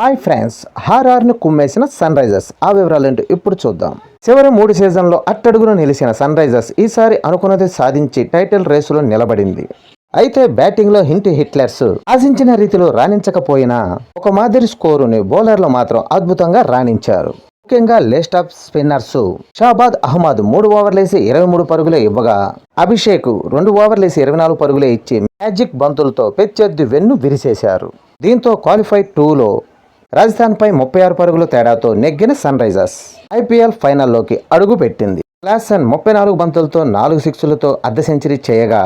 Hi friends హారార్ను కుమ్మేసిన Sunrisers. ఆ వివరాలేంటో ఇప్పుడు చూద్దాం. చివరి మూడు సీజన్లో అట్టడుగును నిలిచిన సన్ రైజర్స్ ఈసారి అనుకున్నది సాధించి టైటిల్ రేసులో నిలబడింది. అయితే బ్యాటింగ్లో హింట్ హిట్లర్స్ ఆశించిన రీతిలో రాణించకపోయినా ఒక మాదిరి స్కోరుని బౌలర్లు మాత్రం అద్భుతంగా రాణించారు. ముఖ్యంగా లేస్ట్ ఆఫ్ స్పిన్నర్స్ షాబాద్ అహ్మద్ మూడు ఓవర్లేసి ఇరవై మూడు పరుగులే ఇవ్వగా అభిషేక్ రెండు ఓవర్లేసి ఇరవై నాలుగు పరుగులే ఇచ్చి మ్యాజిక్ బంతులతో ప్రత్యర్థి వెన్ను విరిసేశారు. దీంతో క్వాలిఫై టూలో రాజస్థాన్పై ముప్పై ఆరు పరుగుల తేడాతో నెగ్గిన సన్ రైజర్స్. ఐపీఎల్ ఫైనల్లోకి అడుగు పెట్టింది క్లాసన్ ముప్పై నాలుగు బంతులతో నాలుగు సిక్సులతో అర్ధ సెంచరీ చేయగా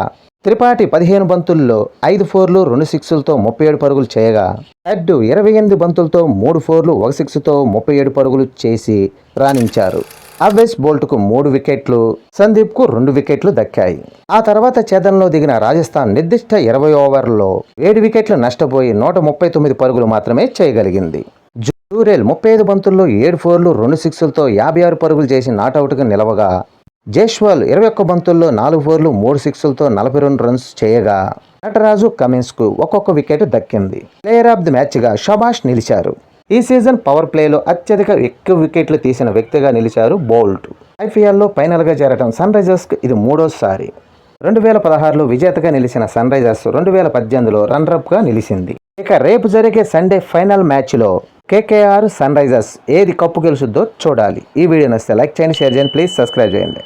త్రిపాఠి పదిహేను బంతుల్లో ఐదు ఫోర్లు రెండు సిక్సులతో ముప్పై ఏడు పరుగులు చేయగా అడ్డు ఇరవై ఎనిమిది బంతులతో మూడు ఫోర్లు ఒక సిక్స్తో ముప్పై ఏడు పరుగులు చేసి రాణించారు. అవేస్ బోల్ట్కు మూడు వికెట్లు సందీప్కు రెండు వికెట్లు దక్కాయి. ఆ తర్వాత చేతనలో దిగిన రాజస్థాన్ నిర్దిష్ట ఇరవై ఓవర్లలో ఏడు వికెట్లు నష్టపోయి నూట ముప్పై తొమ్మిది పరుగులు మాత్రమే చేయగలిగింది. జూరేల్ ముప్పై ఐదు బంతుల్లో ఏడు ఫోర్లు రెండు సిక్స్లతో యాభై ఆరు పరుగులు చేసి నాటౌట్గా నిలవగా జైష్వాల్ ఇరవై ఒక్క బంతుల్లో నాలుగు ఫోర్లు మూడు సిక్స్లతో నలభై రెండు రన్స్ చేయగా నటరాజు కమిన్స్కు ఒక్కొక్క వికెట్ దక్కింది. ప్లేయర్ ఆఫ్ ది మ్యాచ్గా షబాష్ నిలిచారు. ఈ సీజన్ పవర్ ప్లేలో అత్యధిక ఎక్కువ వికెట్లు తీసిన వ్యక్తిగా నిలిచారు బౌల్ట్. ఐపీఎల్లో ఫైనల్గా చేరటం సన్ రైజర్స్కు ఇది మూడోసారి. రెండు వేల పదహారులో విజేతగా నిలిచిన సన్ రైజర్స్ రెండు వేల పద్దెనిమిదిలో రన్నరప్గా నిలిచింది. ఇక రేపు జరిగే సండే ఫైనల్ మ్యాచ్లో కేకేఆర్ సన్ రైజర్స్ ఏది కప్పు గెలుచుద్దో చూడాలి. ఈ వీడియో నచ్చితే లైక్ చేయండి షేర్ చేయండి ప్లీజ్ సబ్స్క్రైబ్ చేయండి.